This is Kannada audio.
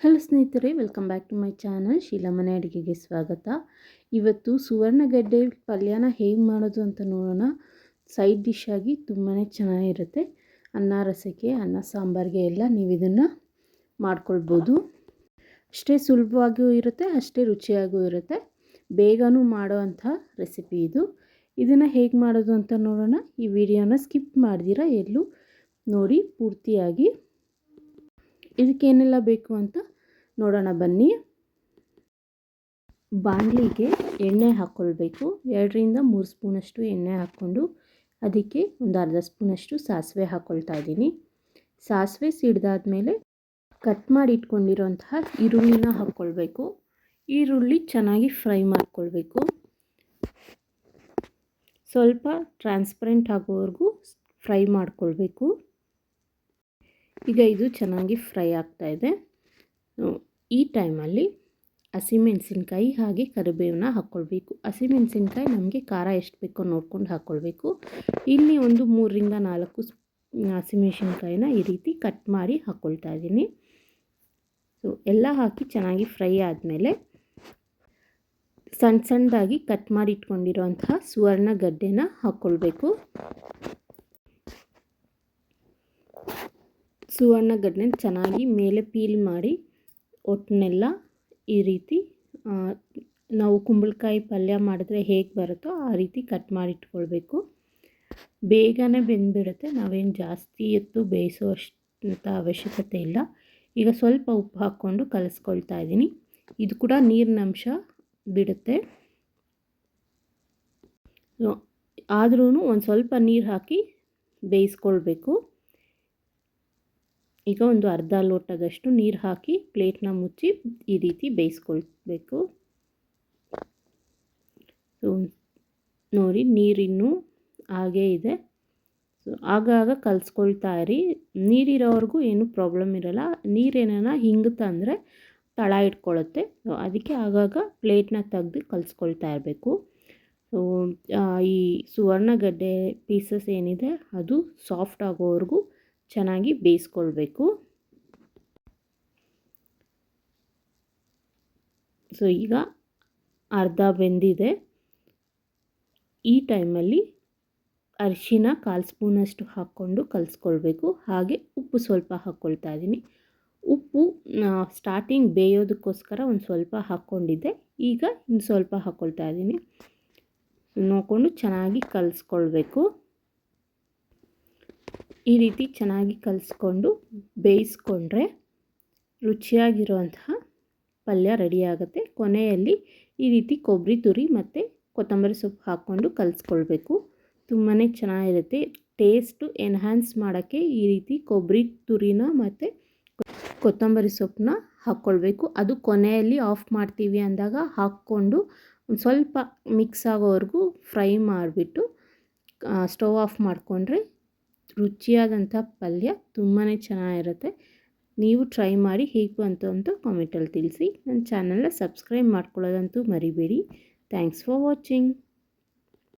ಹಲೋ ಸ್ನೇಹಿತರೆ, welcome back to my channel. ಶೀಲಮನೆ ಅಡುಗೆಗೆ ಸ್ವಾಗತ. ಇವತ್ತು ಸುವರ್ಣಗಡ್ಡೆ ಪಲ್ಯನ ಹೇಗೆ ಮಾಡೋದು ಅಂತ ನೋಡೋಣ. ಸೈಡ್ ಡಿಶ್ ಆಗಿ ತುಂಬಾ ಚೆನ್ನಾಗಿರುತ್ತೆ. ಅನ್ನ, ರಸಕ್ಕೆ, ಅನ್ನ, ಸಾಂಬಾರಿಗೆ ಎಲ್ಲ ನೀವು ಇದನ್ನು ಮಾಡ್ಕೊಳ್ಬೋದು. ಅಷ್ಟೇ ಸುಲಭವಾಗಿಯೂ ಇರುತ್ತೆ, ಅಷ್ಟೇ ರುಚಿಯಾಗೂ ಇರುತ್ತೆ. ಬೇಗನೂ ಮಾಡೋ ರೆಸಿಪಿ ಇದು. ಇದನ್ನು ಹೇಗೆ ಮಾಡೋದು ಅಂತ ನೋಡೋಣ. ಈ ವಿಡಿಯೋನ ಸ್ಕಿಪ್ ಮಾಡ್ದಿರ ಎಲ್ಲೂ ನೋಡಿ ಪೂರ್ತಿಯಾಗಿ. ಇದಕ್ಕೇನೆಲ್ಲ ಬೇಕು ಅಂತ ನೋಡೋಣ ಬನ್ನಿ. ಬಾಣಲಿಗೆ ಎಣ್ಣೆ ಹಾಕ್ಕೊಳ್ಬೇಕು ಎರಡರಿಂದ ಮೂರು ಸ್ಪೂನಷ್ಟು ಎಣ್ಣೆ ಹಾಕ್ಕೊಂಡು ಅದಕ್ಕೆ ಒಂದು ಅರ್ಧ ಸ್ಪೂನಷ್ಟು ಸಾಸಿವೆ ಹಾಕ್ಕೊಳ್ತಾ ಇದ್ದೀನಿ. ಸಾಸಿವೆ ಸಿಡ್ದಾದ್ಮೇಲೆ ಕಟ್ ಮಾಡಿ ಇಟ್ಕೊಂಡಿರೋಂತಹ ಈರುಳ್ಳಿನ ಹಾಕ್ಕೊಳ್ಬೇಕು ಈರುಳ್ಳಿ ಚೆನ್ನಾಗಿ ಫ್ರೈ ಮಾಡ್ಕೊಳ್ಬೇಕು. ಸ್ವಲ್ಪ ಟ್ರಾನ್ಸ್ಪರೆಂಟ್ ಆಗೋವರೆಗೂ ಫ್ರೈ ಮಾಡ್ಕೊಳ್ಬೇಕು. ಈಗ ಇದು ಚೆನ್ನಾಗಿ ಫ್ರೈ ಆಗ್ತಾಯಿದೆ ಈ ಟೈಮಲ್ಲಿ ಹಸಿಮೆಣಸಿನ್ಕಾಯಿ ಹಾಗೆ ಕರಿಬೇವನ್ನ ಹಾಕ್ಕೊಳ್ಬೇಕು ಹಸಿಮೆಣಸಿನ್ಕಾಯಿ ನಮಗೆ ಖಾರ ಎಷ್ಟು ಬೇಕೋ ನೋಡ್ಕೊಂಡು ಹಾಕ್ಕೊಳ್ಬೇಕು ಇಲ್ಲಿ ಒಂದು ಮೂರರಿಂದ ನಾಲ್ಕು ಹಸಿಮೆಣಸಿನ್ಕಾಯಿನ ಈ ರೀತಿ ಕಟ್ ಮಾಡಿ ಹಾಕ್ಕೊಳ್ತಾ ಇದ್ದೀನಿ. ಸೊ ಎಲ್ಲ ಹಾಕಿ ಚೆನ್ನಾಗಿ ಫ್ರೈ ಆದಮೇಲೆ ಸಣ್ಣ ಸಣ್ಣದಾಗಿ ಕಟ್ ಮಾಡಿ ಇಟ್ಕೊಂಡಿರೋಂತಹ ಸುವರ್ಣ ಗಡ್ಡೆನ ಹಾಕ್ಕೊಳ್ಬೇಕು ಸುವರ್ಣ ಗಡ್ಡೆನ ಚೆನ್ನಾಗಿ ಮೇಲೆ ಪೀಲ್ ಮಾಡಿ ಒಟ್ಟನ್ನೆಲ್ಲ ಈ ರೀತಿ ನಾವು ಕುಂಬಳಕಾಯಿ ಪಲ್ಯ ಮಾಡಿದ್ರೆ ಹೇಗೆ ಬರುತ್ತೋ ಆ ರೀತಿ ಕಟ್ ಮಾಡಿ ಇಟ್ಕೊಳ್ಬೇಕು ಬೇಗನೆ ಬೆಂದ್ಬಿಡುತ್ತೆ, ನಾವೇನು ಜಾಸ್ತಿ ಎತ್ತು ಬೇಯಿಸೋ ಅವಶ್ಯಕತೆ ಇಲ್ಲ. ಈಗ ಸ್ವಲ್ಪ ಉಪ್ಪು ಹಾಕ್ಕೊಂಡು ಕಲಿಸ್ಕೊಳ್ತಾ ಇದ್ದೀನಿ. ಇದು ಕೂಡ ನೀರಿನ ಅಂಶ ಬಿಡುತ್ತೆ ಆದ್ರೂ ಒಂದು ಸ್ವಲ್ಪ ನೀರು ಹಾಕಿ ಬೇಯಿಸ್ಕೊಳ್ಬೇಕು. ಈಗ ಒಂದು ಅರ್ಧ ಲೋಟದಷ್ಟು ನೀರು ಹಾಕಿ ಪ್ಲೇಟ್ನ ಮುಚ್ಚಿ ಈ ರೀತಿ ಬೇಯಿಸ್ಕೊಳ್ಬೇಕು. ಸೊ ನೋಡಿ ನೀರಿನ್ನೂ ಹಾಗೇ ಇದೆ. ಸೊ ಆಗಾಗ ಕಲಿಸ್ಕೊಳ್ತಾ ಇರಿ. ನೀರಿರೋವರೆಗೂ ಏನೂ ಪ್ರಾಬ್ಲಮ್ ಇರಲ್ಲ. ನೀರೇನ ಹಿಂಗುತ್ತಂದರೆ ತಳ ಇಟ್ಕೊಳ್ಳುತ್ತೆ ಸೊ ಅದಕ್ಕೆ ಆಗಾಗ ಪ್ಲೇಟ್ನ ತೆಗೆದು ಕಲಿಸ್ಕೊಳ್ತಾ ಇರಬೇಕು. ಸೊ ಈ ಸುವರ್ಣಗಡ್ಡೆ ಪೀಸಸ್ ಏನಿದೆ ಅದು ಸಾಫ್ಟ್ ಆಗೋವರೆಗೂ ಚೆನ್ನಾಗಿ ಬೇಯಿಸ್ಕೊಳ್ಬೇಕು. ಸೊ ಈಗ ಅರ್ಧ ಬೆಂದಿದೆ. ಈ ಟೈಮಲ್ಲಿ ಅರಿಶಿನ ಕಾಲು ಸ್ಪೂನಷ್ಟು ಹಾಕ್ಕೊಂಡು ಕಲಿಸ್ಕೊಳ್ಬೇಕು. ಹಾಗೆ ಉಪ್ಪು ಸ್ವಲ್ಪ ಹಾಕ್ಕೊಳ್ತಾ ಇದ್ದೀನಿ. ಉಪ್ಪು ಸ್ಟಾರ್ಟಿಂಗ್ ಬೇಯೋದಕ್ಕೋಸ್ಕರ ಒಂದು ಸ್ವಲ್ಪ ಹಾಕ್ಕೊಂಡಿದ್ದೆ. ಈಗ ಇನ್ನು ಸ್ವಲ್ಪ ಹಾಕ್ಕೊಳ್ತಾ ಇದ್ದೀನಿ. ನೋಡಿಕೊಂಡು ಚೆನ್ನಾಗಿ ಕಲಿಸ್ಕೊಳ್ಬೇಕು. ಈ ರೀತಿ ಚೆನ್ನಾಗಿ ಕಲಿಸ್ಕೊಂಡು ಬೇಯಿಸ್ಕೊಂಡ್ರೆ ರುಚಿಯಾಗಿರುವಂತಹ ಪಲ್ಯ ರೆಡಿಯಾಗುತ್ತೆ ಕೊನೆಯಲ್ಲಿ ಈ ರೀತಿ ಕೊಬ್ಬರಿ ತುರಿ ಮತ್ತು ಕೊತ್ತಂಬರಿ ಸೊಪ್ಪು ಹಾಕ್ಕೊಂಡು ಕಲಿಸ್ಕೊಳ್ಬೇಕು. ತುಂಬಾ ಚೆನ್ನಾಗಿರುತ್ತೆ. ಟೇಸ್ಟು ಎನ್ಹ್ಯಾನ್ಸ್ ಮಾಡೋಕ್ಕೆ ಈ ರೀತಿ ಕೊಬ್ಬರಿ ತುರಿನ ಮತ್ತು ಕೊತ್ತಂಬರಿ ಸೊಪ್ಪನ್ನ ಹಾಕ್ಕೊಳ್ಬೇಕು. ಅದು ಕೊನೆಯಲ್ಲಿ ಆಫ್ ಮಾಡ್ತೀವಿ ಅಂದಾಗ ಹಾಕ್ಕೊಂಡು ಸ್ವಲ್ಪ ಮಿಕ್ಸ್ ಆಗೋವರೆಗೂ ಫ್ರೈ ಮಾಡಿಬಿಟ್ಟು ಸ್ಟವ್ ಆಫ್ ಮಾಡಿಕೊಂಡ್ರೆ ರುಚಿಯಾದಂಥ ಪಲ್ಯ ತುಂಬಾ ಚೆನ್ನಾಗಿರುತ್ತೆ. ನೀವು ಟ್ರೈ ಮಾಡಿ ಹೇಗೂ ಅಂತ ಅಂತ ಕಾಮೆಂಟಲ್ಲಿ ತಿಳಿಸಿ. ನನ್ನ ಚಾನಲ್ನ ಸಬ್ಸ್ಕ್ರೈಬ್ ಮಾಡ್ಕೊಳ್ಳೋದಂತೂ ಮರಿಬೇಡಿ. Thanks for watching